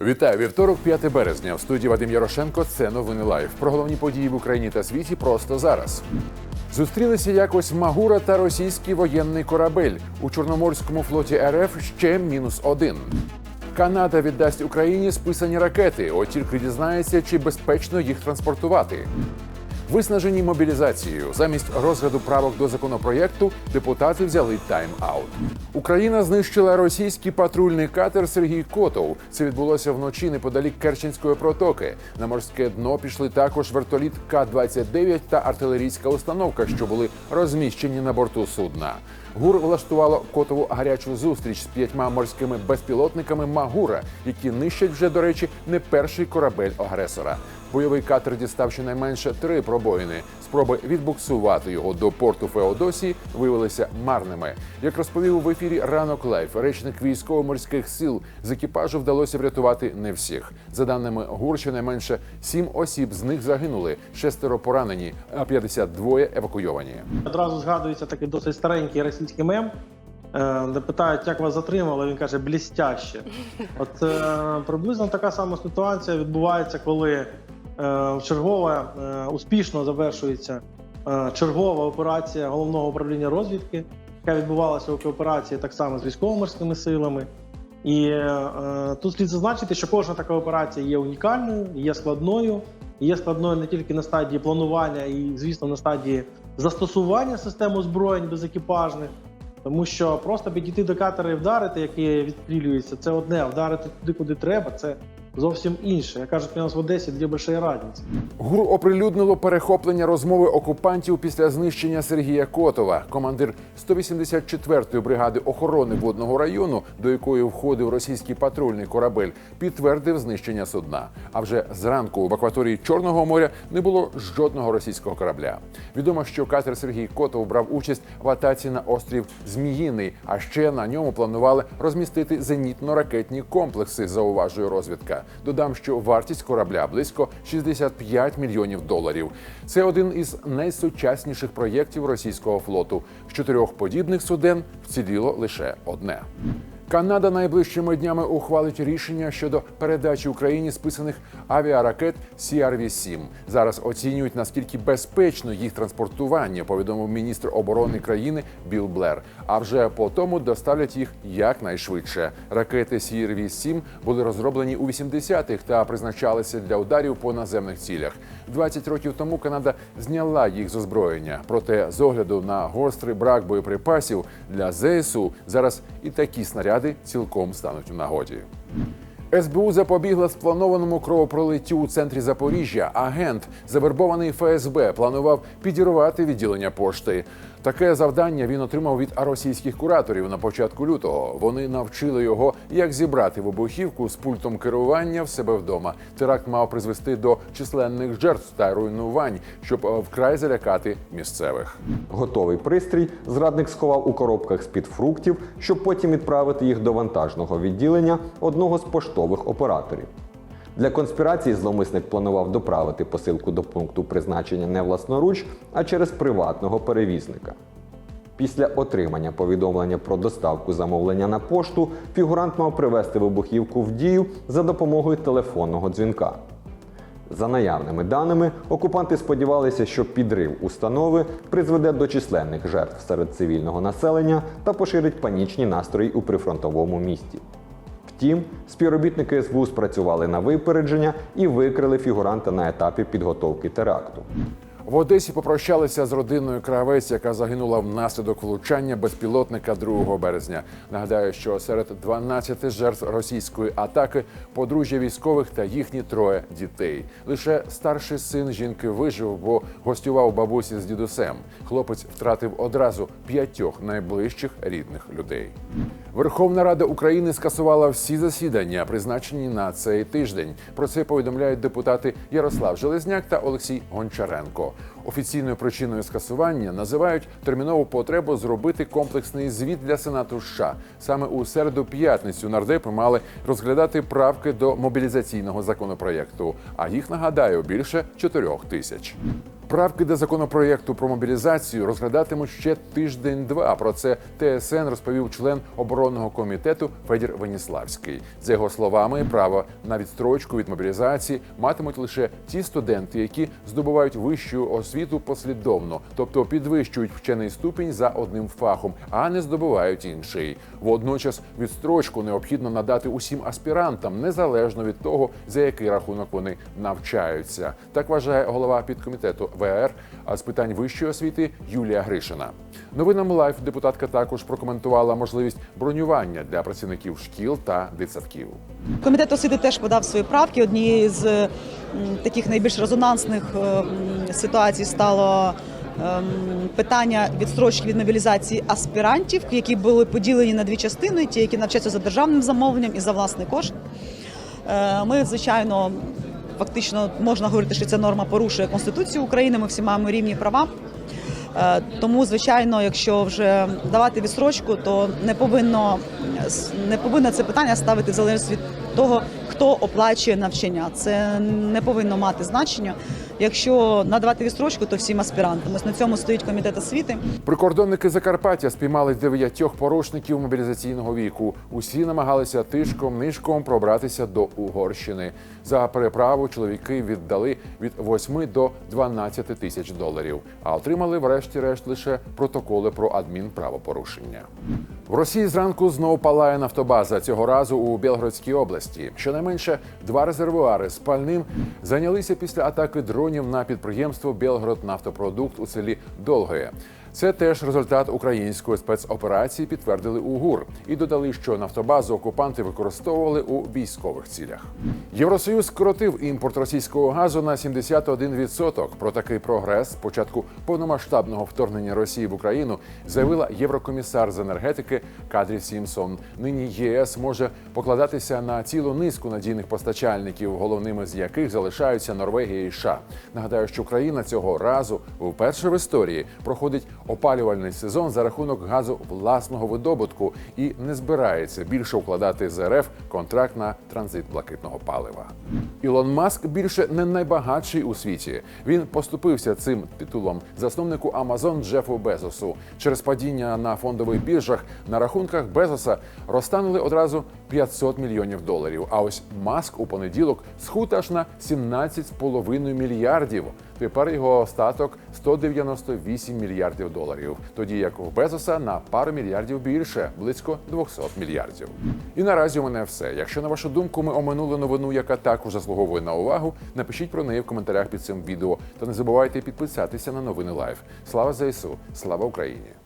Вітаю вівторок, 5 березня. В студії Вадим Ярошенко. Це новини лайв. Про головні події в Україні та світі просто зараз. Зустрілися якось Магура та російський воєнний корабель у Чорноморському флоті РФ ще мінус один. Канада віддасть Україні списані ракети. От тільки дізнається, чи безпечно їх транспортувати. Виснажені мобілізацією замість розгляду правок до законопроєкту депутати взяли тайм-аут. Україна знищила російський патрульний катер Сергій Котов. Це відбулося вночі неподалік Керченської протоки. На морське дно пішли також вертоліт К-29 та артилерійська установка, що були розміщені на борту судна. ГУР влаштувало котову гарячу зустріч з п'ятьма морськими безпілотниками Магура, які нищать вже, до речі, не перший корабель агресора. Бойовий катер дістав щонайменше три пробоїни. Спроби відбуксувати його до порту Феодосії виявилися марними. Як розповів в ефірі ранок лайф, речник військово-морських сил з екіпажу вдалося врятувати не всіх. За даними ГУР, щонайменше сім осіб з них загинули, шестеро поранені, а 52 евакуйовані. Одразу згадується такий досить старенький російський мем, е, де питають, як вас затримали. Він каже, блістяще. От е, приблизно така сама ситуація відбувається, коли е, чергова е, успішно завершується чергова операція головного управління розвідки, яка відбувалася у кооперації так само з військово-морськими силами. І е, тут слід зазначити, що кожна така операція є унікальною, є складною, є складною не тільки на стадії планування, і, звісно, на стадії застосування систем озброєнь безекіпажних. Тому що просто підійти до катера і вдарити, який відстрілюється, це одне, вдарити туди, куди треба, це зовсім інше. Як кажуть, у нас в Одесі дві большої разниці. ГУР оприлюднило перехоплення розмови окупантів після знищення Сергія Котова. Командир 184-ї бригади охорони водного району, до якої входив російський патрульний корабель, підтвердив знищення судна. А вже зранку в акваторії Чорного моря не було жодного російського корабля. Відомо, що катер Сергій Котов брав участь в атаці на острів Зміїний, а ще на ньому планували розмістити зенітно-ракетні комплекси. Зауважує розвідка. Додам, що вартість корабля близько 65 мільйонів доларів. Це один із найсучасніших проєктів російського флоту. З чотирьох подібних суден вціліло лише одне. Канада найближчими днями ухвалить рішення щодо передачі Україні списаних авіаракет CRV-7. Зараз оцінюють наскільки безпечно їх транспортування, повідомив міністр оборони країни Білл Блер. А вже по тому доставлять їх якнайшвидше. Ракети CRV-7 були розроблені у 80-х та призначалися для ударів по наземних цілях. 20 років тому Канада зняла їх з озброєння. Проте з огляду на гострий брак боєприпасів для ЗСУ зараз і такі снаряди цілком стануть у нагоді. СБУ запобігла спланованому кровопролиттю у центрі Запоріжжя. Агент, завербований ФСБ, планував підірвати відділення пошти. Таке завдання він отримав від російських кураторів на початку лютого. Вони навчили його, як зібрати вибухівку з пультом керування в себе вдома. Теракт мав призвести до численних жертв та руйнувань, щоб е, вкрай залякати місцевих. Готовий пристрій зрадник сховав у коробках з-під фруктів, щоб потім відправити їх до вантажного відділення одного з поштових операторів. Для конспірації зловмисник планував доправити посилку до пункту призначення не власноруч, а через приватного перевізника. Після отримання повідомлення про доставку замовлення на пошту фігурант мав привести вибухівку в дію за допомогою телефонного дзвінка. За наявними даними, окупанти сподівалися, що підрив установи призведе до численних жертв серед цивільного населення та поширить панічні настрої у прифронтовому місті. Втім, співробітники СБУ спрацювали на випередження і викрили фігуранта на етапі підготовки теракту. В Одесі попрощалися з родиною Кравець, яка загинула внаслідок влучання безпілотника 2 березня. Нагадаю, що серед 12 жертв російської атаки подружжя військових та їхні троє дітей. Лише старший син жінки вижив, бо гостював бабусі з дідусем. Хлопець втратив одразу п'ятьох найближчих рідних людей. Верховна Рада України скасувала всі засідання, призначені на цей тиждень. Про це повідомляють депутати Ярослав Железняк та Олексій Гончаренко. Офіційною причиною скасування називають термінову потребу зробити комплексний звіт для Сенату США. Саме у середу п'ятницю нардепи мали розглядати правки до мобілізаційного законопроєкту. А їх нагадаю більше чотирьох тисяч. Правки до законопроєкту про мобілізацію розглядатимуть ще тиждень-два. Про це ТСН розповів член оборонного комітету Федір Веніславський. За його словами, право на відстрочку від мобілізації матимуть лише ті студенти, які здобувають вищу освіту послідовно, тобто підвищують вчений ступінь за одним фахом, а не здобувають інший. Водночас відстрочку необхідно надати усім аспірантам, незалежно від того, за який рахунок вони навчаються. Так вважає голова підкомітету ВР з питань вищої освіти Юлія Гришина. Новинам лайф депутатка також прокоментувала можливість бронювання для працівників шкіл та дитсадків. Комітет освіти теж подав свої правки. Однією з таких найбільш резонансних е, ситуацій стало ем, питання відстрочки від мобілізації аспірантів, які були поділені на дві частини: ті, які навчаються за державним замовленням і за власний кошт. Е, Ми, звичайно, фактично можна говорити, що ця норма порушує Конституцію України. Ми всі маємо рівні права. Е, Тому, звичайно, якщо вже давати відстрочку, то не повинно не повинно це питання ставити в залежності від того, хто оплачує навчання. Це не повинно мати значення. Якщо надавати відстрочку, то всім аспірантам. Ось на цьому стоїть комітет освіти. Прикордонники Закарпаття спіймали дев'ятьох порушників мобілізаційного віку. Усі намагалися тишком нишком пробратися до Угорщини. За переправу чоловіки віддали від 8 до 12 тисяч доларів, а отримали, врешті-решт, лише протоколи про адмінправопорушення. В Росії зранку знову палає нафтобаза цього разу у Білгородській області. Щонайменше два резервуари з пальним зайнялися після атаки дронів на підприємство Білгород Нафтопродукт у селі Долгоє. Це теж результат української спецоперації, підтвердили у ГУР і додали, що нафтобазу окупанти використовували у військових цілях. Євросоюз скоротив імпорт російського газу на 71%. Про такий прогрес з початку повномасштабного вторгнення Росії в Україну заявила єврокомісар з енергетики Кадрі Сімсон. Нині ЄС може покладатися на цілу низку надійних постачальників, головними з яких залишаються Норвегія і США. Нагадаю, що Україна цього разу вперше в історії проходить опалювальний сезон за рахунок газу власного видобутку і не збирається більше укладати з РФ контракт на транзит блакитного палива. Ілон Маск більше не найбагатший у світі. Він поступився цим титулом засновнику Амазон Джефу Безосу. Через падіння на фондових біржах на рахунках Безоса розтанули одразу 500 мільйонів доларів. А ось Маск у понеділок схуд аж на 17,5 мільярдів. Тепер його статок 198 мільярдів доларів, тоді як у Безоса на пару мільярдів більше, близько 200 мільярдів. І наразі у мене все. Якщо на вашу думку ми оминули новину, яка також заслуговує на увагу, напишіть про неї в коментарях під цим відео. Та не забувайте підписатися на новини Лайф. Слава ЗСУ! Слава Україні!